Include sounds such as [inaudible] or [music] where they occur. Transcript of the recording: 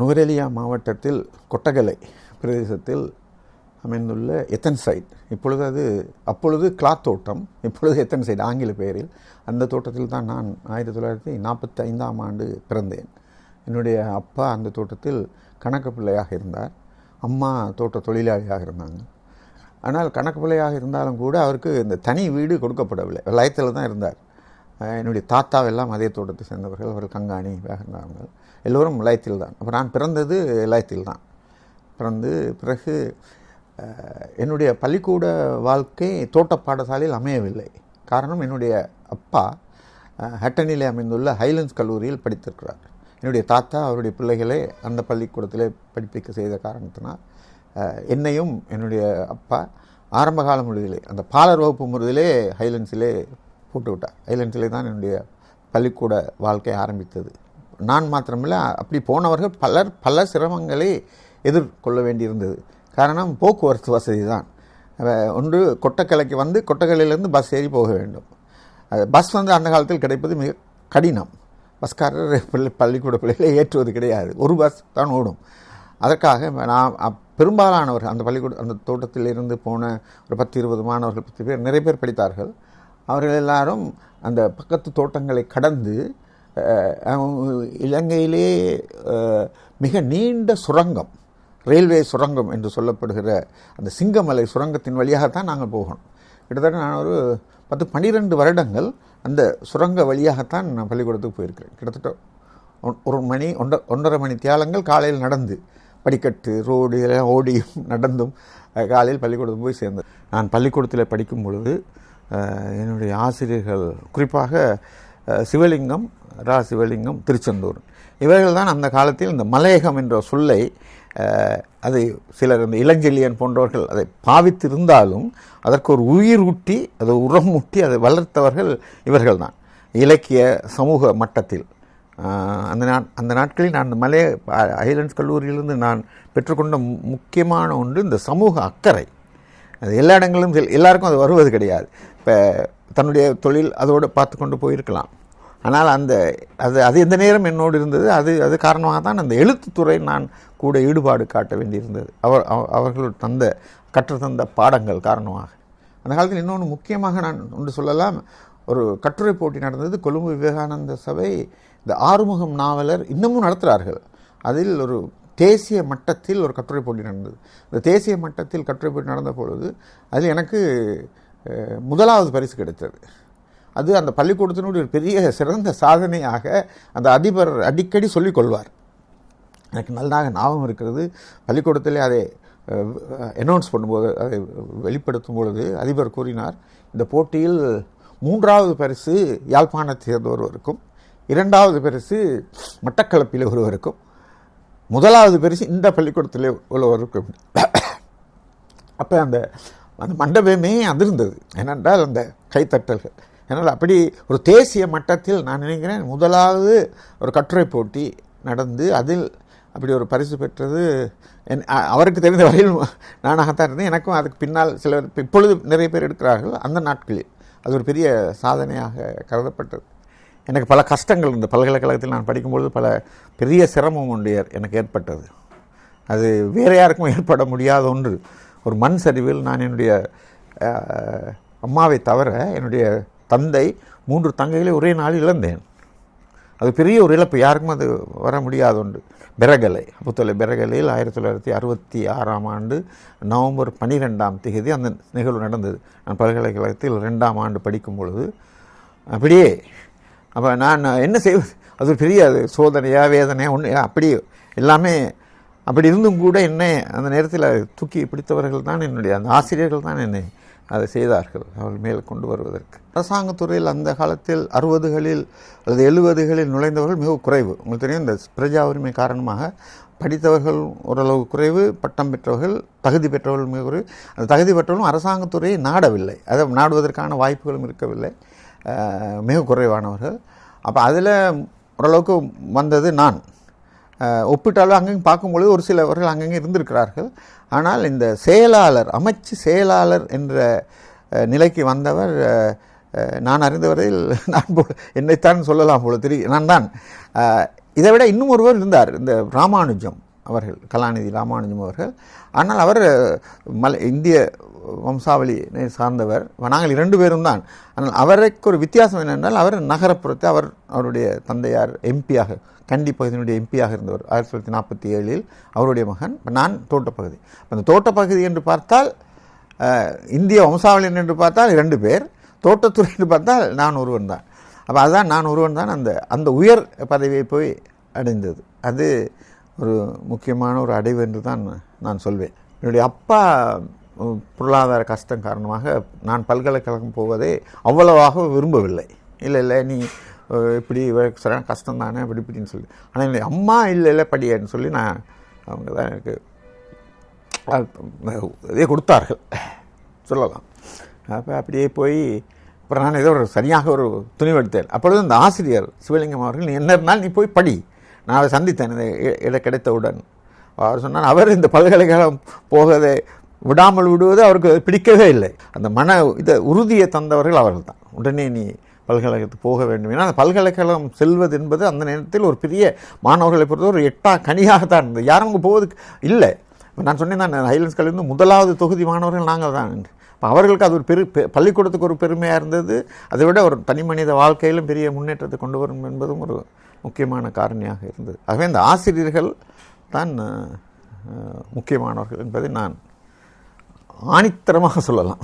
நுவரெலியா மாவட்டத்தில் கொட்டகலை பிரதேசத்தில் அமைந்துள்ள எத்தன் சைட் இப்பொழுது அது அப்பொழுது கிளாத் தோட்டம் இப்பொழுது எத்தன் சைட் ஆங்கில பெயரில். அந்த தோட்டத்தில் தான் நான் ஆயிரத்தி தொள்ளாயிரத்தி நாற்பத்தி ஐந்தாம் ஆண்டு பிறந்தேன். என்னுடைய அப்பா அந்த தோட்டத்தில் கணக்கு பிள்ளையாக இருந்தார். அம்மா தோட்ட தொழிலாளியாக இருந்தாங்க. ஆனால் கணக்கு பிள்ளையாக இருந்தாலும் கூட அவருக்கு இந்த தனி வீடு கொடுக்கப்படவில்லை. லயத்தில் தான் இருந்தார். என்னுடைய தாத்தாவெல்லாம் அதே தோட்டத்தை சேர்ந்தவர்கள். அவர்கள் கங்காணி வேகந்தாங்க எல்லோரும் இலாயத்தில் தான். அப்போ நான் பிறந்தது இலாயத்தில் தான். பிறந்து பிறகு என்னுடைய பள்ளிக்கூட வாழ்க்கை தோட்ட பாடசாலையில் அமையவில்லை. காரணம் என்னுடைய அப்பா ஹட்டனிலே அமைந்துள்ள ஹைலண்ட்ஸ் கல்லூரியில் படித்திருக்கிறார். என்னுடைய தாத்தா அவருடைய பிள்ளைகளை அந்த பள்ளிக்கூடத்திலே படிப்பிக்க செய்த காரணத்தினால் என்னையும் என்னுடைய அப்பா ஆரம்பகால முறையிலே அந்த பாலர் வகுப்பு முறையிலே ஹைலண்ட்ஸிலே போட்டு விட்டார் ஹைலண்ட்ஸிலே தான் என்னுடைய பள்ளிக்கூட வாழ்க்கை ஆரம்பித்தது. நான் மாத்திரமில்லை அப்படி போனவர்கள் பலர் பல சிரமங்களை எதிர்கொள்ள வேண்டியிருந்தது. காரணம் போக்குவரத்து வசதி தான். ஒன்று கொட்டக்கலைக்கு வந்து கொட்டக்கலையிலேருந்து பஸ் ஏறி போக வேண்டும். அது பஸ் வந்து அந்த காலத்தில் கிடைப்பது மிக கடினம். பஸ்காரர் பிள்ளை பள்ளிக்கூட பிள்ளைகளை ஏற்றுவது கிடையாது. ஒரு பஸ் தான் ஓடும். அதற்காக நான் அப்- பெரும்பாலானவர்கள் அந்த பள்ளிக்கூட அந்த தோட்டத்தில் இருந்து போன ஒரு பத்து இருபது மாணவர்கள் பத்து பேர் நிறைய பேர் படித்தார்கள். அவர்கள் எல்லாரும் அந்த பக்கத்து தோட்டங்களை கடந்து இலங்கையிலே மிக நீண்ட சுரங்கம் ரயில்வே சுரங்கம் என்று சொல்லப்படுகிற அந்த சிங்கமலை சுரங்கத்தின் வழியாகத்தான் நாங்கள் போகணும். கிட்டத்தட்ட நான் ஒரு பத்து பன்னிரெண்டு வருடங்கள் அந்த சுரங்க வழியாகத்தான் நான் பள்ளிக்கூடத்துக்கு போயிருக்கிறேன். கிட்டத்தட்ட ஒன்- ஒரு மணி ஒன்ற ஒன்றரை மணி தியாலங்கள் காலையில் நடந்து படிக்கட்டு ரோடு எல்லாம் ஓடியும் நடந்தும் காலையில் பள்ளிக்கூடத்துக்கு போய் சேர்ந்தேன். நான் பள்ளிக்கூடத்தில் படிக்கும் பொழுது என்னுடைய ஆசிரியர்கள் குறிப்பாக சிவலிங்கம் ரா சிவலிங்கம் திருச்செந்தூர். இவர்கள் தான் அந்த காலத்தில் இந்த மலையகம் என்ற சொல்லை அதை சிலர் இந்த இளஞ்செழியன் போன்றவர்கள் அதை பாவித்திருந்தாலும் அதற்கு ஒரு உயிர் ஊட்டி அதை உரம் ஊட்டி அதை வளர்த்தவர்கள் இவர்கள் தான் இலக்கிய சமூக மட்டத்தில். அந்த நாட் அந்த நாட்களில் நான் இந்த மலைய ஐலண்ட்ஸ் கல்லூரியிலிருந்து நான் பெற்றுக்கொண்ட முக்கியமான ஒன்று இந்த சமூக அக்கறை. அது எல்லா இடங்களிலும் செல்- எல்லாருக்கும் அது வருவது கிடையாது. இப்போ தன்னுடைய தொழில் அதோடு பார்த்து கொண்டு போயிருக்கலாம். ஆனால் அந்த அது அது எந்த நேரம் என்னோடு இருந்தது? அது அது காரணமாக தான் அந்த எழுத்துத்துறை நான் கூட ஈடுபாடு காட்ட வேண்டியிருந்தது. அவர் அவ- அவர்கள் தந்த கற்றுத்தந்த பாடங்கள் காரணமாக. அந்த காலத்தில் இன்னொன்று முக்கியமாக நான் ஒன்று சொல்லலாம். ஒரு கட்டுரை போட்டி நடந்தது. கொழும்பு விவேகானந்த சபை இந்த ஆறுமுகம் நாவலர் இன்னமும் நடத்துகிறார்கள். அதில் ஒரு தேசிய மட்டத்தில் ஒரு கட்டுரை போட்டி நடந்தது. இந்த தேசிய மட்டத்தில் கட்டுரை போட்டி நடந்த பொழுது அதில் எனக்கு முதலாவது பரிசு கிடைத்தது. அது அந்த பள்ளிக்கூடத்தினுடைய ஒரு பெரிய சிறந்த சாதனையாக அந்த அதிபர் அடிக்கடி சொல்லிக் கொள்வார். எனக்கு நல்லாக ஞாபகம் இருக்கிறது. பள்ளிக்கூடத்திலே அதை அனௌன்ஸ் பண்ணும்போது அதை வெளிப்படுத்தும் பொழுது அதிபர் கூறினார் இந்த போட்டியில் மூன்றாவது பரிசு யாழ்ப்பாணத்தை சேர்ந்த ஒருவருக்கும் இரண்டாவது பரிசு மட்டக்களப்பில் ஒருவருக்கும் முதலாவது பரிசு இந்த பள்ளிக்கூடத்தில் உள்ளவருக்கும். அப்போ அந்த அந்த மண்டபமே அதிர்ந்தது. ஏனென்றால் அந்த கைத்தட்டல்கள். ஏன்னால் அப்படி ஒரு தேசிய மட்டத்தில் நான் நினைக்கிறேன் முதலாவது ஒரு கட்டுரை போட்டி நடந்து அதில் அப்படி ஒரு பரிசு பெற்றது என் அவருக்கு தெரிந்த வரையில் நானாகத்தான் இருந்தேன். எனக்கும் அதுக்கு பின்னால் சிலர் இப்பொழுது நிறைய பேர் எடுக்கிறார்கள் அந்த நாட்களில் அது ஒரு பெரிய சாதனையாக கருதப்பட்டது. எனக்கு பல கஷ்டங்கள் இந்த பல்கலைக்கழகத்தில் நான் படிக்கும்பொழுது பல பெரிய சிரமம் ஒன்று எனக்கு ஏற்பட்டது. அது வேறு யாருக்கும் ஏற்பட முடியாத ஒன்று. ஒரு மண் சரிவில் நான் என்னுடைய அம்மாவை தவிர என்னுடைய தந்தை மூன்று தங்கைகளை ஒரே நாளில் இழந்தேன். அது பெரிய ஒரு இழப்பு. யாருக்கும் அது வர முடியாத ஒன்று பெரகலை புத்தலை பெரகலையில் ஆயிரத்தி தொள்ளாயிரத்தி அறுபத்தி ஆறாம் ஆண்டு நவம்பர் பன்னிரெண்டாம் தேதி அந்த நிகழ்வு நடந்தது. நான் பல்கலைக்கழகத்தில் ரெண்டாம் ஆண்டு படிக்கும் பொழுது அப்படியே அப்போ நான் என்ன செய்வது? அது பெரிய அது சோதனையாக வேதனையாக ஒன்று அப்படியே எல்லாமே அப்படி இருந்தும் கூட என்னை அந்த நேரத்தில் தூக்கி பிடித்தவர்கள் தான் என்னுடைய அந்த ஆசிரியர்கள் தான் என்னை அதை செய்தார்கள் அவர்கள் மேல் கொண்டு வருவதற்கு. அரசாங்கத்துறையில் அந்த காலத்தில் அறுபதுகளில் அல்லது எழுபதுகளில் நுழைந்தவர்கள் மிக குறைவு. உங்களுக்கு தெரியும் இந்த பிரஜா உரிமை காரணமாக படித்தவர்கள் ஓரளவு குறைவு பட்டம் பெற்றவர்கள் தகுதி பெற்றவர்கள் மிக குறைவு. அந்த தகுதி பெற்றவர்களும் அரசாங்கத்துறையை நாடவில்லை. அதை நாடுவதற்கான வாய்ப்புகளும் இருக்கவில்லை. மிக குறைவானவர்கள். அப்போ அதில் ஓரளவுக்கு வந்தது நான். ஒப்பிட்டாலும் அங்கங்கே பார்க்கும்பொழுது ஒரு சிலவர்கள் அங்கங்கே இருந்திருக்கிறார்கள். ஆனால் இந்த செயலாளர் அமைச்சு செயலாளர் என்ற நிலைக்கு வந்தவர் நான் அறிந்தவரையில் [laughs] நான் போல என்னைத்தான் சொல்லலாம் போல தெரியும். நான் தான். இதை விட இன்னும் ஒருவர் இருந்தார். இந்த ராமானுஜம் அவர்கள் கலாநிதி ராமானுஜம் அவர்கள். ஆனால் அவர் மலை இந்திய வம்சாவளியை சார்ந்தவர். நாங்கள் இரண்டு பேரும் தான். ஆனால் அவருக்கு ஒரு வித்தியாசம் என்னென்றால் அவர் நகரப்புறத்தை அவர் அவருடைய தந்தையார் எம்பியாக கண்டி பகுதியினுடைய எம்பியாக இருந்தவர். ஆயிரத்தி தொள்ளாயிரத்தி நாற்பத்தி ஏழில் அவருடைய மகன் நான் தோட்டப்பகுதி. அந்த தோட்டப்பகுதி என்று பார்த்தால் இந்திய வம்சாவளியன் என்று பார்த்தால் இரண்டு பேர். தோட்டத்துறை என்று பார்த்தால் நான் ஒருவன் தான். அப்போ அதுதான் நான் ஒருவன் தான் அந்த அந்த உயர் பதவியை போய் அடைந்தது. அது ஒரு முக்கியமான ஒரு அடைவு என்று தான் நான் சொல்வேன். என்னுடைய அப்பா பொருளாதார கஷ்டம் காரணமாக நான் பல்கலைக்கழகம் போவதை அவ்வளவாக விரும்பவில்லை. இல்லை இல்லை நீ இப்படி சரியான கஷ்டம் தானே அப்படி இப்படின்னு சொல்லி. ஆனால் இல்லை அம்மா இல்லை இல்லை படியேன்னு சொல்லி நான் அவங்க தான் எனக்கு இதே கொடுத்தார்கள். சொல்லலாம். அப்போ அப்படியே போய் அப்புறம் நான் ஏதோ ஒரு சரியாக ஒரு துணிவெடுத்தேன் அப்பொழுது இந்த ஆசிரியர் சிவலிங்கம் அவர்கள் நீ என்ன இருந்தாலும் நீ போய் படி. நான் அதை சந்தித்தேன் இதை கிடைத்தவுடன். அவர் சொன்னால் அவர் இந்த பல்கலைக்கழகம் போகதை விடாமல் விடுவது அவருக்கு பிடிக்கவே இல்லை. அந்த மன இதை உறுதியை தந்தவர்கள் அவர்கள் தான் உடனே நீ பல்கலைக்கழகத்துக்கு போக வேண்டும் ஏன்னா அந்த பல்கலைக்கழகம் செல்வது என்பது அந்த நேரத்தில் ஒரு பெரிய மாணவர்களை பொறுத்த ஒரு எட்டா கனியாக தான் இருந்தது. யாரும் அங்கே போவதுக்கு இல்லை. இப்போ நான் சொன்னேன் நான் ஹைலன்ஸ் கல்லூரி முதலாவது தொகுதி மாணவர்கள் நாங்கள் தான். இப்போ அவர்களுக்கு அது ஒரு பெரு பெ- பள்ளிக்கூடத்துக்கு ஒரு பெருமையாக இருந்தது. அதை விட ஒரு தனி மனித வாழ்க்கையிலும் பெரிய முன்னேற்றத்தை கொண்டு வரும் என்பதும் ஒரு முக்கியமான காரணியாக இருந்தது. ஆகவே இந்த ஆசிரியர்கள் தான் முக்கியமானவர்கள் என்பதை நான் ஆணித்தரமாக சொல்லலாம்.